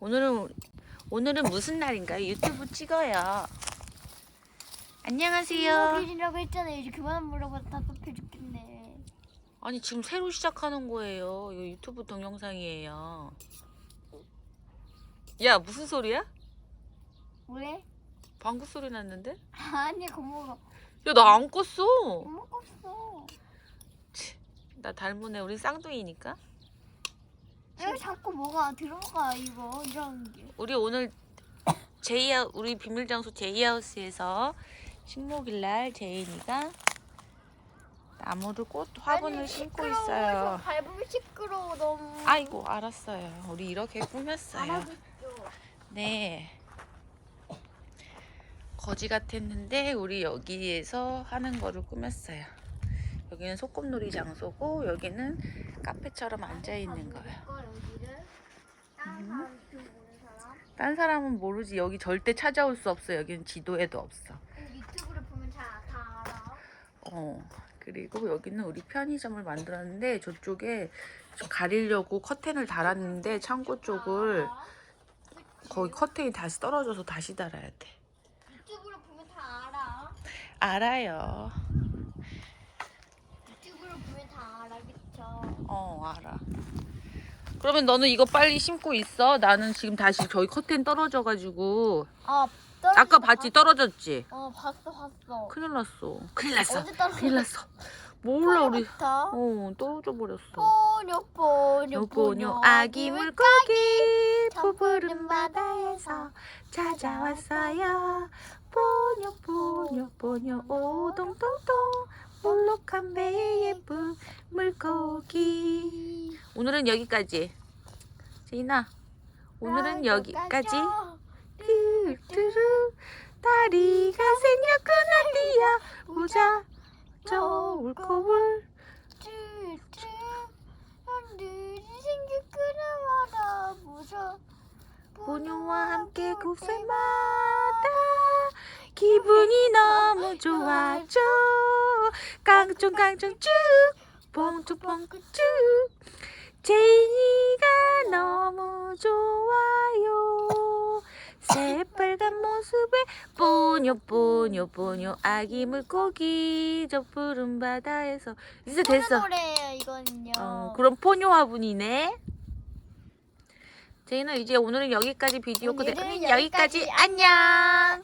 오늘은 오늘은 무슨 날인가요? 유튜브 찍어요. 안녕하세요. 일이라고 했잖아요. 이제 그만 물어봐 답답해 죽겠네. 아니 지금 새로 시작하는 거예요. 이거 유튜브 동영상이에요. 야 무슨 소리야? 왜? 방구 소리 났는데? 아니 고모가 야 나 안 껐어. 못 먹었어. 나 닮은 애 우리 쌍둥이니까. 왜 자꾸 뭐가 들어가 이거 이런 게. 우리 오늘 제이 우리 비밀 장소 제이하우스에서 식목일 날 제인이가 나무를 꽃 화분을 아니, 심고 시끄러워서 있어요. 밟으면 시끄러워 너무. 아이고 알았어요. 우리 이렇게 꾸몄어요. 알아듣죠. 네. 거지 같았는데 우리 여기에서 하는 거를 꾸몄어요. 여기는 소꿉놀이 장소고 여기는 카페처럼 앉아 있는 거예요. 다른 사람 유튜브 보는 사람 딴 사람은 모르지. 여기 절대 찾아올 수 없어. 여기는 지도에도 없어. 근데 유튜브를 보면 잘다 알아. 어. 그리고 여기는 우리 편의점을 만들었는데 저쪽에 좀 가리려고 커튼을 달았는데 창고 쪽을 다 알아. 그치? 거기 커튼이 다시 떨어져서 다시 달아야 돼. 유튜브를 보면 다 알아. 알아요. 유튜브를 보면 다 알아 그쵸? 어, 알아. 그러면 너는 이거 빨리 심고 있어. 나는 지금 다시 저희 커튼 떨어져가지고 아 아까 봤지 떨어졌지. 어 봤어 봤어. 큰일 났어. 큰일 났어. 어제 떨어졌어. 큰일 났어. 몰라 우리. 어 떨어져 버렸어. 포뇨 포뇨 요포뇨 아기 물고기 푸푸른 바다에서 찾아왔어요. 포뇨 포뇨 포뇨 오동통통 볼록한 배의 예쁜 물고기. 오늘은 여기까지. 제인아, 오늘은 여기까지. 뚜루뚜루. 다리가 생겼구나 뛰어. 보자. 저 울코불 쭈쭈. 한들이 생겼구나 말아보자. 보뇨와 함께 곳곳마다. 기분이 너무 좋아져. 깡총깡총 쭉. 뻥쭉뻥쭉 쭉 제인이가 너무 좋아요 새빨간 모습에 뽀뇨 뽀뇨 뽀뇨 아기 물고기 저 푸른 바다에서 이제 됐어 노래예요 이거는요 어, 그럼 포뇨 화분이네. 제이는 이제 오늘은 여기까지 비디오 오늘은 끄대. 여기까지. 여기까지 안녕.